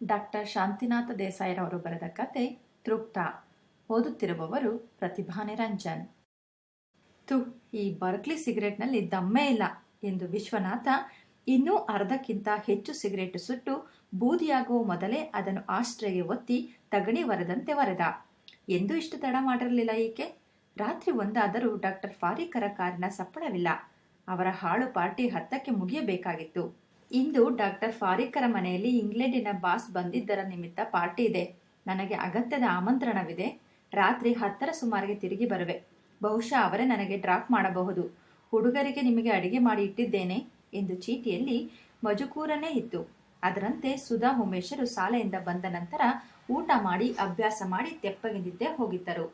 Doctor Shantinatha ದೇಸಾಯಿರವರು ಬರೆದ ಕತೆ ತೃಪ್ತ. ಓದುತ್ತಿರುವವರು ಪ್ರತಿಭಾ ನಿರಂಜನ್ ತು ಈ ಬರ್ಕ್ಲಿ ಸಿಗರೆಟ್ನಲ್ಲಿ ದಮ್ಮೇ ಇಲ್ಲ ಎಂದು ವಿಶ್ವನಾಥ ಇನ್ನೂ ಅರ್ಧಕ್ಕಿಂತ ಹೆಚ್ಚು ಸಿಗರೇಟು ಸುಟ್ಟು ಬೂದಿಯಾಗುವ ಮೊದಲೇ ಅದನ್ನು ಆಶ್ರಯಗೆ ಒತ್ತಿ ತಗಣಿ ವರದಂತೆ ವರೆದ ಎಂದೂ ಇಷ್ಟು ತಡ ಮಾಡಿರಲಿಲ್ಲ ಈಕೆ. ರಾತ್ರಿ ಒಂದಾದರೂ ಡಾಕ್ಟರ್ ಫಾರಿಕರ ಕಾರಿನ ಸಪ್ಪಳವಿಲ್ಲ. ಅವರ ಹಾಳು ಪಾರ್ಟಿ ಹತ್ತಕ್ಕೆ ಮುಗಿಯಬೇಕಾಗಿತ್ತು. ಇಂದು ಡಾಕ್ಟರ್ ಫಾರಿಕ್ಕರ ಮನೆಯಲ್ಲಿ ಇಂಗ್ಲೆಂಡಿನ ಬಾಸ್ ಬಂದಿದ್ದರ ನಿಮಿತ್ತ ಪಾರ್ಟಿ ಇದೆ. ನನಗೆ ಅಗತ್ಯದ ಆಮಂತ್ರಣವಿದೆ. ರಾತ್ರಿ ಹತ್ತರ ಸುಮಾರಿಗೆ ತಿರುಗಿ ಬರುವೆ. ಬಹುಶಃ ಅವರೇ ನನಗೆ ಡ್ರಾಪ್ ಮಾಡಬಹುದು. ಹುಡುಗರಿಗೆ ನಿಮಗೆ ಅಡಿಗೆ ಮಾಡಿ ಇಟ್ಟಿದ್ದೇನೆ ಎಂದು ಚೀಟಿಯಲ್ಲಿ ಮಜುಕೂರನೇ ಇತ್ತು. ಅದರಂತೆ ಸುಧಾ ಉಮೇಶರು ಶಾಲೆಯಿಂದ ಬಂದ ನಂತರ ಊಟ ಮಾಡಿ ಅಭ್ಯಾಸ ಮಾಡಿ ತೆಪ್ಪಗಿಂದಿದ್ದೇ ಹೋಗಿದ್ದರು.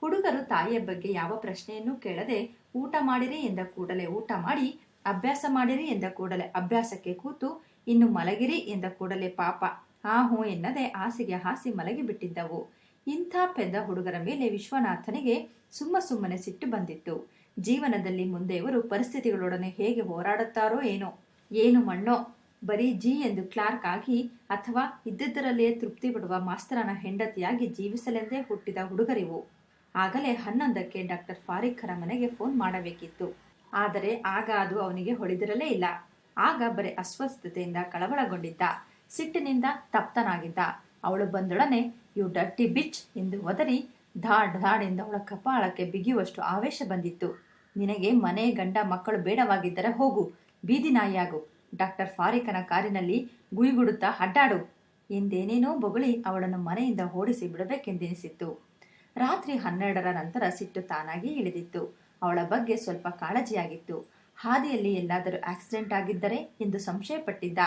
ಹುಡುಗರು ತಾಯಿಯ ಬಗ್ಗೆ ಯಾವ ಪ್ರಶ್ನೆಯನ್ನೂ ಕೇಳದೆ ಊಟ ಮಾಡಿರಿ ಎಂದ ಕೂಡಲೇ ಊಟ ಮಾಡಿ ಅಭ್ಯಾಸ ಮಾಡಿರಿ ಎಂದ ಕೂಡಲೇ. ಅಭ್ಯಾಸಕ್ಕೆ ಕೂತು ಇನ್ನು ಮಲಗಿರಿ ಎಂದ ಕೂಡಲೇ ಪಾಪ. ಆ ಹೂ ಎನ್ನದೆ ಹಾಸಿಗೆ ಹಾಸಿ ಮಲಗಿ ಬಿಟ್ಟಿದ್ದವು. ಇಂಥ ಪೆದ್ದ ಹುಡುಗರ ಮೇಲೆ ವಿಶ್ವನಾಥನಿಗೆ ಸುಮ್ಮ ಸುಮ್ಮನೆ ಸಿಟ್ಟು ಬಂದಿತ್ತು. ಜೀವನದಲ್ಲಿ ಮುಂದೆ ಇವರು ಪರಿಸ್ಥಿತಿಗಳೊಡನೆ ಹೇಗೆ ಹೋರಾಡುತ್ತಾರೋ ಏನೋ. ಏನು ಮಣ್ಣೋ? ಬರೀ ಜಿ ಎಂದು ಕ್ಲಾರ್ಕ್ ಆಗಿ ಅಥವಾ ಇದ್ದಿದ್ದರಲ್ಲಿಯೇ ತೃಪ್ತಿ ಪಡುವ ಮಾಸ್ತರನ ಹೆಂಡತಿಯಾಗಿ ಜೀವಿಸಲೆಂದೇ ಹುಟ್ಟಿದ ಹುಡುಗರಿವು. ಆಗಲೇ ಹನ್ನೊಂದಕ್ಕೆ ಡಾಕ್ಟರ್ ಫಾರಿಖರ ಮನೆಗೆ ಫೋನ್ ಮಾಡಬೇಕಿತ್ತು. ಆದರೆ ಆಗ ಅದು ಅವನಿಗೆ ಹೊಳಿದಿರಲೇ ಇಲ್ಲ. ಆಗ ಬರೀ ಅಸ್ವಸ್ಥತೆಯಿಂದ ಕಳವಳಗೊಂಡಿದ್ದ. ಸಿಟ್ಟಿನಿಂದ ತಪ್ತನಾಗಿದ್ದ. ಅವಳು ಬಂದೊಡನೆ, ಯು ಡಟ್ಟಿ ಬಿಚ್ ಎಂದು ಒದರಿ ಧಾಡ್ ಧಾಡಿಂದ ಅವಳ ಕಪಾಳಕ್ಕೆ ಬಿಗಿಯುವಷ್ಟು ಆವೇಶ ಬಂದಿತ್ತು. ನಿನಗೆ ಮನೆ, ಗಂಡ, ಮಕ್ಕಳು ಬೇಡವಾಗಿದ್ದರೆ ಹೋಗು, ಬೀದಿ ನಾಯಿಯಾಗು, ಡಾಕ್ಟರ್ ಫಾರಿಕನ ಕಾರಿನಲ್ಲಿ ಗುಯಿಗುಡುತ್ತಾ ಅಡ್ಡಾಡು. ಎಂದೇನೇನೋ ಬೊಗಳಿ ಅವಳನ್ನು ಮನೆಯಿಂದ ಓಡಿಸಿ ಬಿಡಬೇಕೆಂದೆನಿಸಿತ್ತು. ರಾತ್ರಿ ಹನ್ನೆರಡರ ನಂತರ ಸಿಟ್ಟು ತಾನಾಗಿ ಇಳಿದಿತ್ತು. ಅವಳ ಬಗ್ಗೆ ಸ್ವಲ್ಪ ಕಾಳಜಿಯಾಗಿತ್ತು. ಹಾದಿಯಲ್ಲಿ ಎಲ್ಲಾದರೂ ಆಕ್ಸಿಡೆಂಟ್ ಆಗಿದ್ದರೆ ಎಂದು ಸಂಶಯಪಟ್ಟಿದ್ದ.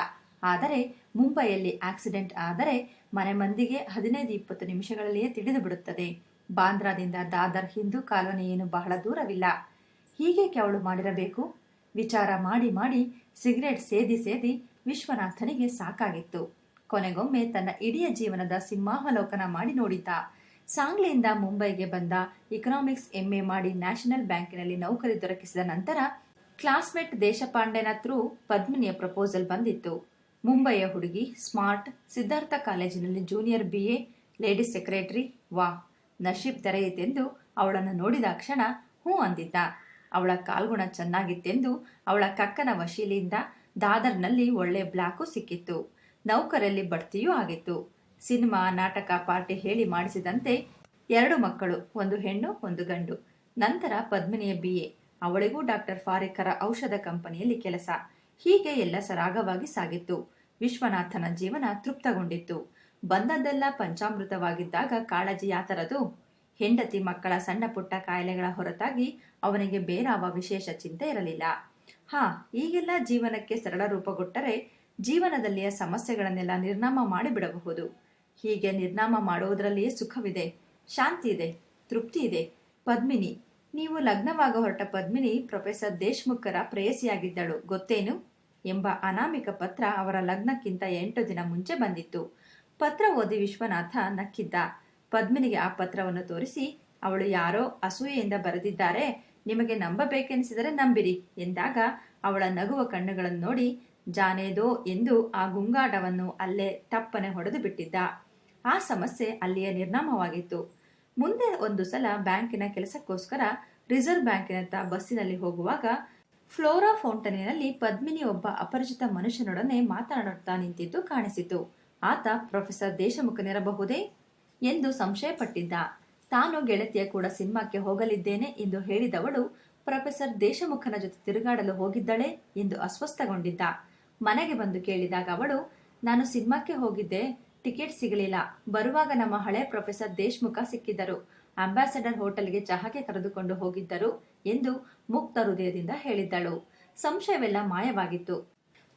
ಆದರೆ ಮುಂಬೈಯಲ್ಲಿ ಆಕ್ಸಿಡೆಂಟ್ ಆದರೆ ಮನೆ ಮಂದಿಗೆ ಹದಿನೈದು ಇಪ್ಪತ್ತು ನಿಮಿಷಗಳಲ್ಲಿಯೇ ತಿಳಿದು ಬಿಡುತ್ತದೆ. ಬಾಂದ್ರಾದಿಂದ ದಾದರ್ ಹಿಂದೂ ಕಾಲೋನಿ ಏನು ಬಹಳ ದೂರವಿಲ್ಲ. ಹೀಗೇಕೆ ಅವಳು ಮಾಡಿರಬೇಕು? ವಿಚಾರ ಮಾಡಿ ಮಾಡಿ ಸಿಗರೇಟ್ ಸೇದಿ ಸೇದಿ ವಿಶ್ವನಾಥನಿಗೆ ಸಾಕಾಗಿತ್ತು. ಕೊನೆಗೊಮ್ಮೆ ತನ್ನ ಇಡೀ ಜೀವನದ ಸಿಂಹಾವಲೋಕನ ಮಾಡಿ ನೋಡಿದ್ದ. ಸಾಂಗ್ಲಿಯಿಂದ ಮುಂಬೈಗೆ ಬಂದ ಇಕನಾಮಿಕ್ಸ್ ಎಂಎ ಮಾಡಿ ನ್ಯಾಷನಲ್ ಬ್ಯಾಂಕಿನಲ್ಲಿ ನೌಕರಿ ದೊರಕಿಸಿದ ನಂತರ ಕ್ಲಾಸ್ಮೇಟ್ ದೇಶಪಾಂಡೆನ ಥ್ರೂ ಪದ್ಮಿನಿಯ ಪ್ರಪೋಸಲ್ ಬಂದಿತ್ತು. ಮುಂಬೈಯ ಹುಡುಗಿ ಸ್ಮಾರ್ಟ್, ಸಿದ್ಧಾರ್ಥ ಕಾಲೇಜಿನಲ್ಲಿ junior B A ladies secretary ವಾ, ನಶೀಬ್ ತೆರೆಯಿತೆಂದು ಅವಳನ್ನು ನೋಡಿದ ಕ್ಷಣ ಹೂ ಅಂದಿದ್ದ. ಅವಳ ಕಾಲ್ಗುಣ ಚೆನ್ನಾಗಿತ್ತೆಂದು ಅವಳ ಕಕ್ಕನ ವಶೀಲಿಯಿಂದ ದಾದರ್ನಲ್ಲಿ ಒಳ್ಳೆ ಬ್ಲ್ಯಾಕು ಸಿಕ್ಕಿತ್ತು. ನೌಕರಲ್ಲಿ ಬಡ್ತಿಯೂ ಆಗಿತ್ತು. ಸಿನಿಮಾ, ನಾಟಕ, ಪಾರ್ಟಿ ಹೇಳಿ ಮಾಡಿಸಿದಂತೆ ಎರಡು ಮಕ್ಕಳು, ಒಂದು ಹೆಣ್ಣು, ಒಂದು ಗಂಡು. ನಂತರ ಪದ್ಮಿನಿಯ ಬಿ ಎ ಅವಳಿಗೂ ಡಾಕ್ಟರ್ ಫಾರಿಕರ ಔಷಧ ಕಂಪನಿಯಲ್ಲಿ ಕೆಲಸ. ಹೀಗೆ ಎಲ್ಲ ಸರಾಗವಾಗಿ ಸಾಗಿತ್ತು. ವಿಶ್ವನಾಥನ ಜೀವನ ತೃಪ್ತಗೊಂಡಿತ್ತು. ಬಂದದ್ದೆಲ್ಲ ಪಂಚಾಮೃತವಾಗಿದ್ದಾಗ ಕಾಳಜಿ ಯಾತರದು? ಹೆಂಡತಿ ಮಕ್ಕಳ ಸಣ್ಣ ಪುಟ್ಟ ಕಾಯಿಲೆಗಳ ಹೊರತಾಗಿ ಅವನಿಗೆ ಬೇರಾವ ವಿಶೇಷ ಚಿಂತೆ ಇರಲಿಲ್ಲ. ಹಾ, ಈಗೆಲ್ಲ ಜೀವನಕ್ಕೆ ಸರಳ ರೂಪಗೊಟ್ಟರೆ ಜೀವನದಲ್ಲಿಯ ಸಮಸ್ಯೆಗಳನ್ನೆಲ್ಲ ನಿರ್ನಾಮ ಮಾಡಿಬಿಡಬಹುದು. ಹೀಗೆ ನಿರ್ನಾಮ ಮಾಡುವುದರಲ್ಲಿ ಸುಖವಿದೆ ಶಾಂತಿ ಇದೆ ತೃಪ್ತಿ ಇದೆ ಪದ್ಮಿನಿ, ನೀವು ಲಗ್ನವಾಗ ಹೊರಟ ಪದ್ಮಿನಿ ಪ್ರೊಫೆಸರ್ ದೇಶ್ಮುಖರ ಪ್ರೇಯಸಿಯಾಗಿದ್ದಳು, ಗೊತ್ತೇನು? ಎಂಬ ಅನಾಮಿಕ ಪತ್ರ ಅವರ ಲಗ್ನಕ್ಕಿಂತ ಎಂಟು ದಿನ ಮುಂಚೆ ಬಂದಿತ್ತು. ಪತ್ರ ಓದಿ ವಿಶ್ವನಾಥ ನಕ್ಕಿದ್ದ. ಪದ್ಮಿನಿಗೆ ಆ ಪತ್ರವನ್ನು ತೋರಿಸಿ, ಅವಳು ಯಾರೋ ಅಸೂಯೆಯಿಂದ ಬರೆದಿದ್ದಾರೆ, ನಿಮಗೆ ನಂಬಬೇಕೆನಿಸಿದರೆ ನಂಬಿರಿ ಎಂದಾಗ ಅವಳ ನಗುವ ಕಣ್ಣುಗಳನ್ನು ನೋಡಿ, ಜಾನೇದೋ ಎಂದು ಆ ಗುಂಗಾಟವನ್ನು ಅಲ್ಲೇ ತಪ್ಪನೆ ಹೊಡೆದು ಬಿಟ್ಟಿದ್ದ. ಆ ಸಮಸ್ಯೆ ಅಲ್ಲಿಯೇ ನಿರ್ನಾಮವಾಗಿತ್ತು. ಮುಂದೆ ಒಂದು ಸಲ ಬ್ಯಾಂಕಿನ ಕೆಲಸಕ್ಕೋಸ್ಕರ ರಿಸರ್ವ್ ಬ್ಯಾಂಕಿನತ್ತ ಬಸ್ಸಿನಲ್ಲಿ ಹೋಗುವಾಗ ಫ್ಲೋರಾ ಫೌಂಟನಿನಲ್ಲಿ ಪದ್ಮಿನಿ ಒಬ್ಬ ಅಪರಿಚಿತ ಮನುಷ್ಯನೊಡನೆ ಮಾತನಾಡುತ್ತಾ ನಿಂತಿದ್ದು ಕಾಣಿಸಿತು. ಆತ, ಪ್ರೊಫೆಸರ್ ದೇಶಮುಖನಿರಬಹುದೇ ಎಂದು ಸಂಶಯಪಟ್ಟಿದ್ದ. ತಾನು ಗೆಳತಿಯ ಕೂಡ ಸಿನಿಮಾಕ್ಕೆ ಹೋಗಲಿದ್ದೇನೆ ಎಂದು ಹೇಳಿದವಳು, ಪ್ರೊಫೆಸರ್ ದೇಶಮುಖನ ಜೊತೆ ತಿರುಗಾಡಲು ಹೋಗಿದ್ದಳೆ? ಎಂದು ಅಸ್ವಸ್ಥಗೊಂಡಿದ್ದ. ಮನೆಗೆ ಬಂದು ಕೇಳಿದಾಗ ಅವಳು, ನಾನು ಸಿನಿಮಾಕ್ಕೆ ಹೋಗಿದ್ದೆ. ಟಿಕೆಟ್ ಸಿಗಲಿಲ್ಲ. ಬರುವಾಗ ನಮ್ಮ ಹಳೆ ಪ್ರೊಫೆಸರ್ ದೇಶ್ಮುಖ ಸಿಕ್ಕಿದ್ದರು. ಅಂಬಾಸಡರ್ ಹೋಟೆಲ್ಗೆ ಚಹಾಕ್ಕೆ ಕರೆದುಕೊಂಡು ಹೋಗಿದ್ದರು ಎಂದು ಮುಕ್ತ ಹೃದಯದಿಂದ ಹೇಳಿದ್ದಳು. ಸಂಶಯವೆಲ್ಲ ಮಾಯವಾಗಿತ್ತು.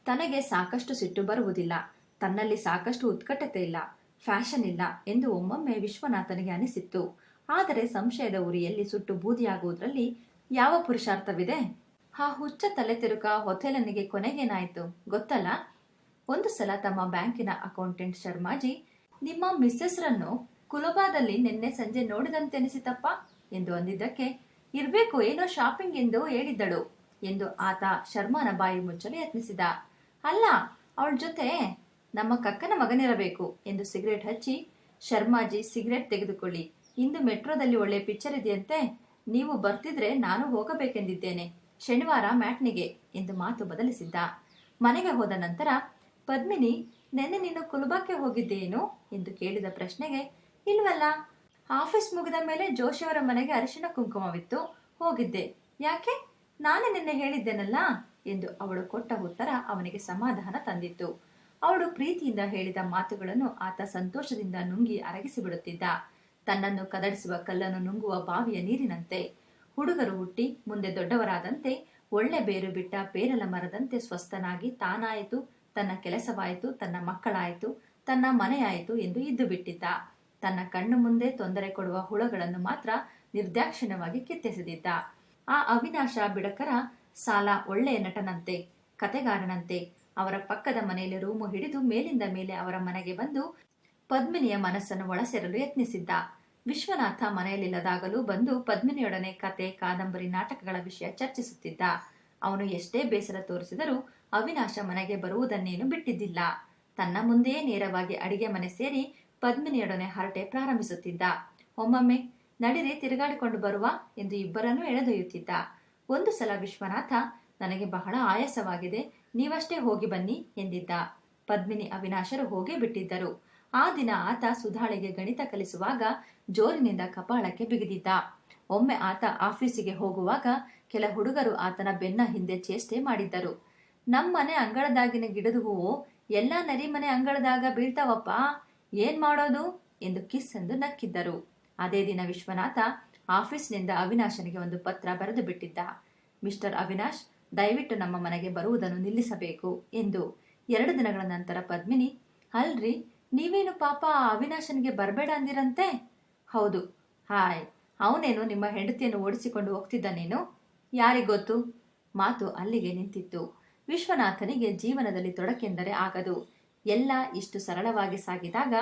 ತನಗೆ ಸಾಕಷ್ಟು ಸಿಟ್ಟು ಬರುವುದಿಲ್ಲ. ತನ್ನಲ್ಲಿ ಸಾಕಷ್ಟು ಉತ್ಕಟತೆ ಇಲ್ಲ. ಫ್ಯಾಷನ್ ಇಲ್ಲ ಎಂದು ಒಮ್ಮೊಮ್ಮೆ ವಿಶ್ವನಾಥನಿಗೆ ಅನಿಸಿತ್ತು. ಆದರೆ ಸಂಶಯದ ಉರಿಯಲ್ಲಿ ಸುಟ್ಟು ಬೂದಿಯಾಗುವುದರಲ್ಲಿ ಯಾವ ಪುರುಷಾರ್ಥವಿದೆ? ಆ ಹುಚ್ಚ ತಲೆ ತಿರುಕ ಹೊಥೆಲನಿಗೆ ಕೊನೆಗೇನಾಯಿತು? ಗೊತ್ತಲ್ಲ? ಒಂದು ಸಲ ತಮ್ಮ ಬ್ಯಾಂಕಿನ ಅಕೌಂಟೆಂಟ್ ಶರ್ಮಾಜಿ, ನಿಮ್ಮ ಮಿಸ್ಸೆಸ್ರನ್ನು ಕುಲಬಾದಲ್ಲಿ ನಿನ್ನೆ ಸಂಜೆ ನೋಡಿದಂತೆನಿಸಿತಪ್ಪ? ಎಂದು ಅಂದಿದ್ದಕ್ಕೆ, ಇರಬೇಕು, ಏನೋ ಶಾಪಿಂಗ್ ಎಂದು ಹೇಳಿದ್ದಳು, ಎಂದು ಆತ ಶರ್ಮಾನ ಬಾಯಿ ಮುಚ್ಚಲು ಯತ್ನಿಸಿದ. ಅಲ್ಲ, ಅವಳ ಜೊತೆ ನಮ್ಮ ಕಕ್ಕನ ಮಗನಿರಬೇಕು, ಎಂದು ಸಿಗರೇಟ್ ಹಚ್ಚಿ, ಶರ್ಮಾಜಿ, ಸಿಗರೇಟ್ ತೆಗೆದುಕೊಳ್ಳಿ. ಇಂದು ಮೆಟ್ರೋದಲ್ಲಿ ಒಳ್ಳೆ ಪಿಕ್ಚರ್ ಇದೆಯಂತೆ. ನೀವು ಬರ್ತಿದ್ರೆ ನಾನು ಹೋಗಬೇಕೆಂದಿದ್ದೇನೆ. ಶನಿವಾರ ಮ್ಯಾಟ್ನಿಗೆ, ಎಂದು ಮಾತು ಬದಲಿಸಿದ್ದ. ಮನೆಗೆ ಹೋದ ನಂತರ ಪದ್ಮಿನಿ, ನೆನ್ನೆ ನೀನು ಕುಲುಬಕ್ಕೆ ಹೋಗಿದ್ದೇನು? ಎಂದು ಕೇಳಿದ ಪ್ರಶ್ನೆಗೆ, ಇಲ್ವಲ್ಲ. ಆಫೀಸ್ ಮುಗಿದ ಮೇಲೆ ಜೋಶಿಯವರ ಮನೆಗೆ ಅರಿಶಿನ ಕುಂಕುಮವಿತ್ತು. ಹೋಗಿದ್ದೆ. ಯಾಕೆ? ನಾನೇ ನಿನ್ನೆ ಹೇಳಿದ್ದೇನಲ್ಲ? ಎಂದು ಅವಳು ಕೊಟ್ಟ ಉತ್ತರ ಅವನಿಗೆ ಸಮಾಧಾನ ತಂದಿತ್ತು. ಅವಳು ಪ್ರೀತಿಯಿಂದ ಹೇಳಿದ ಮಾತುಗಳನ್ನು ಆತ ಸಂತೋಷದಿಂದ ನುಂಗಿ ಅರಗಿಸಿಬಿಡುತ್ತಿದ್ದ. ತನ್ನನ್ನು ಕದಡಿಸುವ ಕಲ್ಲನ್ನು ನುಂಗುವ ಬಾವಿಯ ನೀರಿನಂತೆ. ಹುಡುಗರು ಹುಟ್ಟಿ ಮುಂದೆ ದೊಡ್ಡವರಾದಂತೆ ಒಳ್ಳೆ ಬೇರು ಬಿಟ್ಟ ಪೇರಲ ಮರದಂತೆ ಸ್ವಸ್ಥನಾಗಿ ತಾನಾಯಿತು ತನ್ನ ಕೆಲಸವಾಯಿತು, ತನ್ನ ಮಕ್ಕಳಾಯಿತು, ತನ್ನ ಮನೆಯಾಯಿತು ಎಂದು ಇದ್ದು ಬಿಟ್ಟಿದ್ದ. ತನ್ನ ಕಣ್ಣು ಮುಂದೆ ತೊಂದರೆ ಕೊಡುವ ಹುಳಗಳನ್ನು ಮಾತ್ರ ನಿರ್ದಾಕ್ಷಿಣ್ಯವಾಗಿ ಕಿತ್ತೆಸೆದಿದ್ದ. ಆ ಅವಿನಾಶ ಬಿಡಕರ ಸಾಲ ಒಳ್ಳೆಯ ನಟನಂತೆ, ಕತೆಗಾರನಂತೆ, ಅವರ ಪಕ್ಕದ ಮನೆಯಲ್ಲಿ ರೂಮು ಹಿಡಿದು ಮೇಲಿಂದ ಮೇಲೆ ಅವರ ಮನೆಗೆ ಬಂದು ಪದ್ಮಿನಿಯ ಮನಸ್ಸನ್ನು ಒಳಸೆರಲು ಯತ್ನಿಸಿದ್ದ. ವಿಶ್ವನಾಥ ಮನೆಯಲ್ಲಿಲ್ಲದಾಗಲೂ ಬಂದು ಪದ್ಮಿನಿಯೊಡನೆ ಕತೆ, ಕಾದಂಬರಿ, ನಾಟಕಗಳ ವಿಷಯ ಚರ್ಚಿಸುತ್ತಿದ್ದ. ಅವನು ಎಷ್ಟೇ ಬೇಸರ ತೋರಿಸಿದರೂ ಅವಿನಾಶ ಮನೆಗೆ ಬರುವುದನ್ನೇನು ಬಿಟ್ಟಿದ್ದಿಲ್ಲ. ತನ್ನ ಮುಂದೆಯೇ ನೇರವಾಗಿ ಅಡಿಗೆ ಮನೆ ಸೇರಿ ಪದ್ಮಿನಿಯೊಡನೆ ಹರಟೆ ಪ್ರಾರಂಭಿಸುತ್ತಿದ್ದ. ಒಮ್ಮೊಮ್ಮೆ ನಡಿರಿ ತಿರುಗಾಡಿಕೊಂಡು ಬರುವ ಎಂದು ಇಬ್ಬರನ್ನೂ ಎಳೆದೊಯ್ಯುತ್ತಿದ್ದ. ಒಂದು ಸಲ ವಿಶ್ವನಾಥ, ನನಗೆ ಬಹಳ ಆಯಾಸವಾಗಿದೆ, ನೀವಷ್ಟೇ ಹೋಗಿ ಬನ್ನಿ ಎಂದಿದ್ದ. ಪದ್ಮಿನಿ ಅವಿನಾಶರು ಹೋಗೇ ಬಿಟ್ಟಿದ್ದರು. ಆ ದಿನ ಆತ ಸುಧಾಳಿಗೆ ಗಣಿತ ಕಲಿಸುವಾಗ ಜೋರಿನಿಂದ ಕಪಾಳಕ್ಕೆ ಬಿಗಿದಿದ್ದ. ಒಮ್ಮೆ ಆತ ಆಫೀಸಿಗೆ ಹೋಗುವಾಗ ಕೆಲ ಹುಡುಗರು ಆತನ ಬೆನ್ನ ಹಿಂದೆ ಚೇಷ್ಟೆ ಮಾಡಿದ್ದರು. ನಮ್ಮನೆ ಅಂಗಳದಾಗಿನ ಗಿಡದ ಹೂವು ಎಲ್ಲ ನರಿಮನೆ ಅಂಗಳದಾಗ ಬೀಳ್ತಾವಪ್ಪ. ಏನ್ ಮಾಡೋದು? ಎಂದು ಕಿಸ್ ಎಂದು ನಕ್ಕಿದ್ದರು. ಅದೇ ದಿನ ವಿಶ್ವನಾಥ ಆಫೀಸ್ನಿಂದ ಅವಿನಾಶನಿಗೆ ಒಂದು ಪತ್ರ ಬರೆದು ಬಿಟ್ಟಿದ್ದ. ಮಿಸ್ಟರ್ ಅವಿನಾಶ್, ದಯವಿಟ್ಟು ನಮ್ಮ ಮನೆಗೆ ಬರುವುದನ್ನು ನಿಲ್ಲಿಸಬೇಕು ಎಂದು. ಎರಡು ದಿನಗಳ ನಂತರ ಪದ್ಮಿನಿ, ಅಲ್ರಿ, ನೀವೇನು ಪಾಪ ಆ ಅವಿನಾಶನಿಗೆ ಬರಬೇಡ ಅಂದಿರಂತೆ? ಹೌದು. ಹಾಯ್, ಅವನೇನು ನಿಮ್ಮ ಹೆಂಡತಿಯನ್ನು ಓಡಿಸಿಕೊಂಡು ಹೋಗ್ತಿದ್ದಾನೇನು? ಯಾರಿಗೊತ್ತು ಮಾತು ಅಲ್ಲಿಗೆ ನಿಂತಿತ್ತು. ವಿಶ್ವನಾಥನಿಗೆ ಜೀವನದಲ್ಲಿ ತೊಡಕೆಂದರೆ ಆಗದು. ಎಲ್ಲ ಇಷ್ಟು ಸರಳವಾಗಿ ಸಾಗಿದಾಗ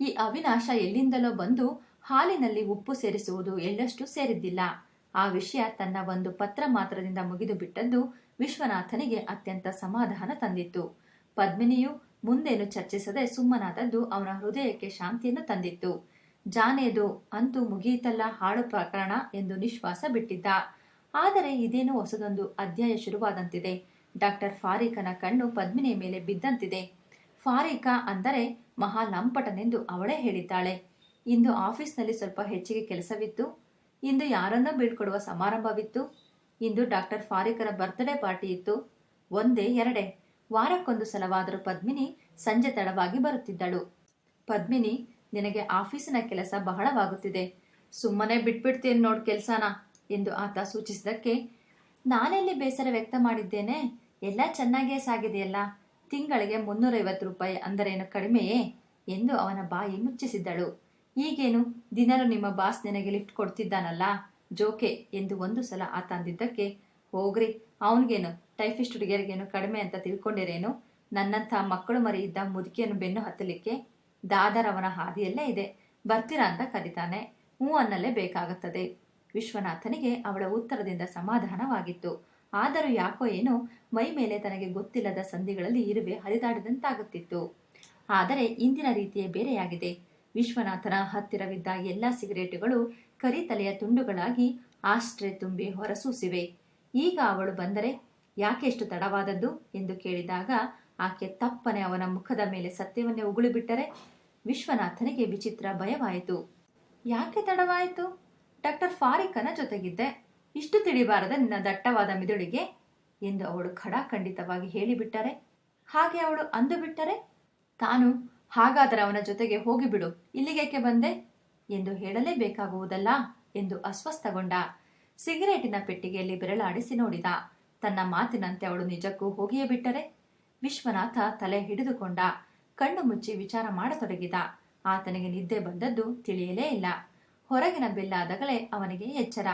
ಈ ಅವಿನಾಶ ಎಲ್ಲಿಂದಲೋ ಬಂದು ಹಾಲಿನಲ್ಲಿ ಉಪ್ಪು ಸೇರಿಸುವುದು ಎಳ್ಳಷ್ಟು ಸೇರಿದ್ದಿಲ್ಲ. ಆ ವಿಷಯ ತನ್ನ ಒಂದು ಪತ್ರ ಮಾತ್ರದಿಂದ ಮುಗಿದು ಬಿಟ್ಟದ್ದು ವಿಶ್ವನಾಥನಿಗೆ ಅತ್ಯಂತ ಸಮಾಧಾನ ತಂದಿತ್ತು. ಪದ್ಮಿನಿಯು ಮುಂದೇನು ಚರ್ಚಿಸದೆ ಸುಮ್ಮನಾದದ್ದು ಅವನ ಹೃದಯಕ್ಕೆ ಶಾಂತಿಯನ್ನು ತಂದಿತ್ತು. ಜಾನೇದು, ಅಂತೂ ಮುಗಿಯಿತಲ್ಲ ಹಾಳು ಪ್ರಕರಣ ಎಂದು ನಿಶ್ವಾಸ ಬಿಟ್ಟಿದ್ದ. ಆದರೆ ಇದೇನು ಹೊಸದೊಂದು ಅಧ್ಯಾಯ ಶುರುವಾದಂತಿದೆ. ಡಾಕ್ಟರ್ ಫಾರಿಕನ ಕಣ್ಣು ಪದ್ಮಿನಿಯ ಮೇಲೆ ಬಿದ್ದಂತಿದೆ. ಫಾರೀಕ ಅಂದರೆ ಮಹಾ ಲಂಪಟನೆಂದು ಅವಳೇ ಹೇಳಿದ್ದಾಳೆ. ಇಂದು ಆಫೀಸ್ನಲ್ಲಿ ಸ್ವಲ್ಪ ಹೆಚ್ಚಿಗೆ ಕೆಲಸವಿತ್ತು. ಇಂದು ಯಾರನ್ನೋ ಬೀಳ್ಕೊಡುವ ಸಮಾರಂಭವಿತ್ತು. ಇಂದು ಡಾಕ್ಟರ್ ಫಾರಿಕರ ಬರ್ತ್ಡೇ ಪಾರ್ಟಿ ಇತ್ತು. ಒಂದೇ ಎರಡೇ. ವಾರಕ್ಕೊಂದು ಸಲವಾದರೂ ಪದ್ಮಿನಿ ಸಂಜೆ ತಡವಾಗಿ ಬರುತ್ತಿದ್ದಳು. ಪದ್ಮಿನಿ, ನಿನಗೆ ಆಫೀಸಿನ ಕೆಲಸ ಬಹಳವಾಗುತ್ತಿದೆ. ಸುಮ್ಮನೆ ಬಿಟ್ಬಿಡ್ತೀನಿ ನೋಡ್ ಕೆಲಸನ ಎಂದು ಆತ ಸೂಚಿಸಿದಕ್ಕೆ ನಾನೆಲ್ಲಿ ಬೇಸರ ವ್ಯಕ್ತ ಮಾಡಿದ್ದೇನೆ? ಎಲ್ಲ ಚೆನ್ನಾಗೇ ಸಾಗಿದೆಯಲ್ಲ? ತಿಂಗಳಿಗೆ ಮುನ್ನೂರೈವತ್ತು ರೂಪಾಯಿ ಅಂದರೇನು ಕಡಿಮೆಯೇ? ಎಂದು ಅವನ ಬಾಯಿ ಮುಚ್ಚಿಸಿದ್ದಳು. ಈಗೇನು? ದಿನರು ನಿಮ್ಮ ಬಾಸ್ ನಿನಗೆ ಲಿಫ್ಟ್ ಕೊಡ್ತಿದ್ದಾನಲ್ಲ? ಜೋಕೆ ಎಂದು ಒಂದು ಸಲ ಆತ ಅಂದಿದ್ದಕ್ಕೆ ಹೋಗ್ರಿ, ಅವನಿಗೇನು? ಟೈಫಿಸ್ಟ್ ಹುಡುಗಿಯರಿಗೇನು ಕಡಿಮೆ ಅಂತ ತಿಳ್ಕೊಂಡಿರೇನು? ನನ್ನಂಥ ಮಕ್ಕಳು ಮರಿ ಇದ್ದ ಮುದುಕಿಯನ್ನು ಬೆನ್ನು ಹತ್ತಲಿಕ್ಕೆ ದಾದರ್ ಅವನ ಹಾದಿಯಲ್ಲೇ ಇದೆ. ಬರ್ತೀರಾ ಅಂತ ಕರೀತಾನೆ. ಹ್ಞೂ ಅನ್ನಲೇ ಬೇಕಾಗುತ್ತದೆ. ವಿಶ್ವನಾಥನಿಗೆ ಅವಳ ಉತ್ತರದಿಂದ ಸಮಾಧಾನವಾಗಿತ್ತು. ಆದರೂ ಯಾಕೋ ಏನೋ ಮೈ ಮೇಲೆ ತನಗೆ ಗೊತ್ತಿಲ್ಲದ ಸಂಧಿಗಳಲ್ಲಿ ಇರುವೆ ಹರಿದಾಡಿದಂತಾಗುತ್ತಿತ್ತು. ಆದರೆ ಇಂದಿನ ರೀತಿಯೇ ಬೇರೆಯಾಗಿದೆ. ವಿಶ್ವನಾಥನ ಹತ್ತಿರವಿದ್ದ ಎಲ್ಲ ಸಿಗರೇಟುಗಳು ಕರಿತಲೆಯ ತುಂಡುಗಳಾಗಿ ಆಶ್ರಯ ತುಂಬಿ ಹೊರಸೂಸಿವೆ. ಈಗ ಅವಳು ಬಂದರೆ ಯಾಕೆ ಎಷ್ಟು ತಡವಾದದ್ದು ಎಂದು ಕೇಳಿದಾಗ ಆಕೆ ತಪ್ಪನೆ ಅವನ ಮುಖದ ಮೇಲೆ ಸತ್ಯವನ್ನೇ ಉಗುಳಿಬಿಟ್ಟರೆ ವಿಶ್ವನಾಥನಿಗೆ ವಿಚಿತ್ರ ಭಯವಾಯಿತು. ಯಾಕೆ ತಡವಾಯಿತು? ಡಾಕ್ಟರ್ ಫಾರಿಕನ ಜೊತೆಗಿದ್ದೆ. ಇಷ್ಟು ತಿಳಿಬಾರದ ನಿನ್ನ ದಟ್ಟವಾದ ಮಿದುಳಿಗೆ ಎಂದು ಅವಳು ಖಡಾಖಂಡಿತವಾಗಿ ಹೇಳಿಬಿಟ್ಟರೆ. ಹಾಗೆ ಅವಳು ಅಂದು ಬಿಟ್ಟರೆ ತಾನು ಹಾಗಾದರೆ ಅವನ ಜೊತೆಗೆ ಹೋಗಿಬಿಡು, ಇಲ್ಲಿಗೇಕೆ ಬಂದೆ? ಎಂದು ಹೇಳಲೇಬೇಕಾಗುವುದಲ್ಲ ಎಂದು ಅಸ್ವಸ್ಥಗೊಂಡ. ಸಿಗರೇಟಿನ ಪೆಟ್ಟಿಗೆಯಲ್ಲಿ ಬೆರಳಾಡಿಸಿ ನೋಡಿದ. ತನ್ನ ಮಾತಿನಂತೆ ಅವಳು ನಿಜಕ್ಕೂ ಹೋಗಿಯೇ ಬಿಟ್ಟರೆ? ವಿಶ್ವನಾಥ ತಲೆ ಹಿಡಿದುಕೊಂಡ. ಕಣ್ಣು ಮುಚ್ಚಿ ವಿಚಾರ ಮಾಡತೊಡಗಿದ. ಆತನಿಗೆ ನಿದ್ದೆ ಬಂದದ್ದು ತಿಳಿಯಲೇ ಇಲ್ಲ. ಹೊರಗಿನ ಬಿಲ್ಲಾದಗಳೇ ಅವನಿಗೆ ಎಚ್ಚರ.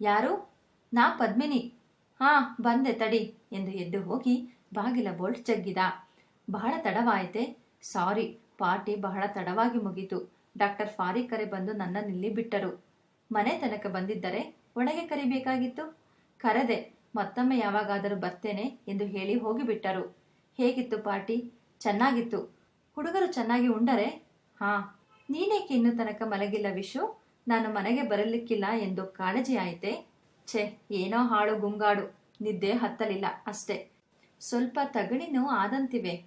ಯಾರು? ನಾ ಪದ್ಮಿನಿ. ಹಾ, ಬಂದೆ ತಡಿ ಎಂದು ಎದ್ದು ಹೋಗಿ ಬಾಗಿಲ ಬೋಲ್ಟ್ ಜಗ್ಗಿದ. ಬಹಳ ತಡವಾಯಿತೆ. ಸಾರಿ, ಪಾರ್ಟಿ ಬಹಳ ತಡವಾಗಿ ಮುಗೀತು. ಡಾಕ್ಟರ್ ಫಾರಿಕರೆ ಬಂದು ನನ್ನನ್ನಿಲ್ಲಿ ಬಿಟ್ಟರು. ಮನೆ ತನಕ ಬಂದಿದ್ದರೆ ಒಳಗೆ ಕರಿಬೇಕಾಗಿತ್ತು. ಕರೆದೆ, ಮತ್ತೊಮ್ಮೆ ಯಾವಾಗಾದರೂ ಬರ್ತೇನೆ ಎಂದು ಹೇಳಿ ಹೋಗಿಬಿಟ್ಟರು ಹೇಗಿತ್ತು ಪಾರ್ಟಿ? ಚೆನ್ನಾಗಿತ್ತು. ಹುಡುಗರು ಚೆನ್ನಾಗಿ ಉಂಡರೆ? ಹಾ, ನೀನೇಕೆ ಇನ್ನೂ ತನಕ ಮಲಗಿಲ್ಲ ವಿಶು? ನಾನು ಮನೆಗೆ ಬರಲಿಕ್ಕಿಲ್ಲ ಎಂದು ಕಾಳಜಿ ಆಯಿತೆ. ಛೆ, ಏನೋ ಹಾಳು ಗುಂಗಾಡು. ನಿದ್ದೆ ಹತ್ತಲಿಲ್ಲ ಅಷ್ಟೇ. ಸ್ವಲ್ಪ ತಗಡಿನೂ ಆದಂತಿವೆ.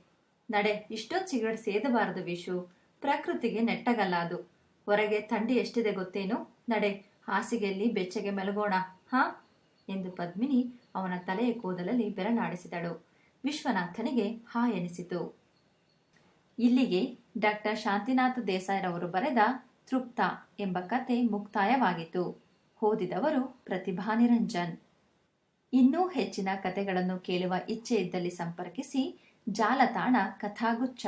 ನಡೆ, ಇಷ್ಟೊಂದು ಚಿಗಡ್ ಸೇದಬಾರದು ವಿಶು. ಪ್ರಕೃತಿಗೆ ನೆಟ್ಟಗಲ್ಲ ಅದು. ಹೊರಗೆ ಥಂಡಿ ಎಷ್ಟಿದೆ ಗೊತ್ತೇನು? ನಡೆ, ಹಾಸಿಗೆಯಲ್ಲಿ ಬೆಚ್ಚಗೆ ಮಲಗೋಣ, ಹಾ? ಎಂದು ಪದ್ಮಿನಿ ಅವನ ತಲೆಯ ಕೂದಲಲ್ಲಿ ಬೆರನಾಡಿಸಿದಳು. ವಿಶ್ವನಾಥನಿಗೆ ಹಾ ಎನಿಸಿತು. ಇಲ್ಲಿಗೆ ಡಾಕ್ಟರ್ ಶಾಂತಿನಾಥ ದೇಸಾಯರವರು ಬರೆದ ತೃಪ್ತ ಎಂಬ ಕತೆ ಮುಕ್ತಾಯವಾಗಿತು ಓದಿದವರು ಪ್ರತಿಭಾ ನಿರಂಜನ್. ಇನ್ನೂ ಹೆಚ್ಚಿನ ಕತೆಗಳನ್ನು ಕೇಳುವ ಇಚ್ಛೆ ಇದ್ದಲ್ಲಿ ಸಂಪರ್ಕಿಸಿ ಜಾಲತಾಣ ಕಥಾಗುಚ್ಛ.